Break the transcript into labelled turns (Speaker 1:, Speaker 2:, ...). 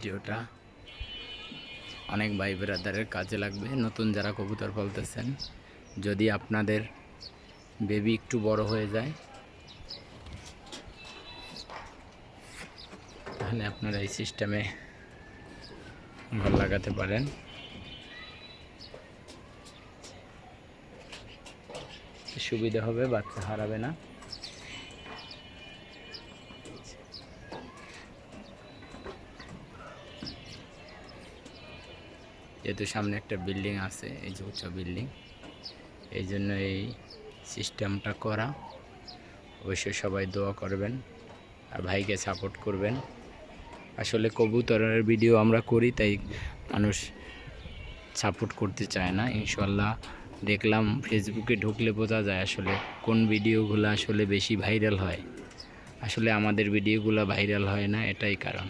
Speaker 1: ভিডিওটা। অনেক ভাই ব্রাদারের কাজে লাগবে, নতুন যারা কবুতর পালতেছেন। যদি আপনাদের বেবি একটু বড় হয়ে যায়, তাহলে আপনারা এই সিস্টেমে ঘর লাগাতে পারেন। সুবিধা হবে, বাচ্চা হারাবে না। যেহেতু সামনে একটা বিল্ডিং আছে, এই যে উঁচু বিল্ডিং, এই জন্য এই সিস্টেমটা করা। অবশ্যই সবাই দোয়া করবেন আর ভাইকে সাপোর্ট করবেন। আসলে কবুতরের ভিডিও আমরা করি, তাই মানুষ সাপোর্ট করতে চায় না। ইনশাল্লাহ দেখলাম ফেসবুকে ঢুকলে বোঝা যায় আসলে কোন ভিডিওগুলো আসলে বেশি ভাইরাল হয়। আসলে আমাদের ভিডিওগুলো ভাইরাল হয় না, এটাই কারণ।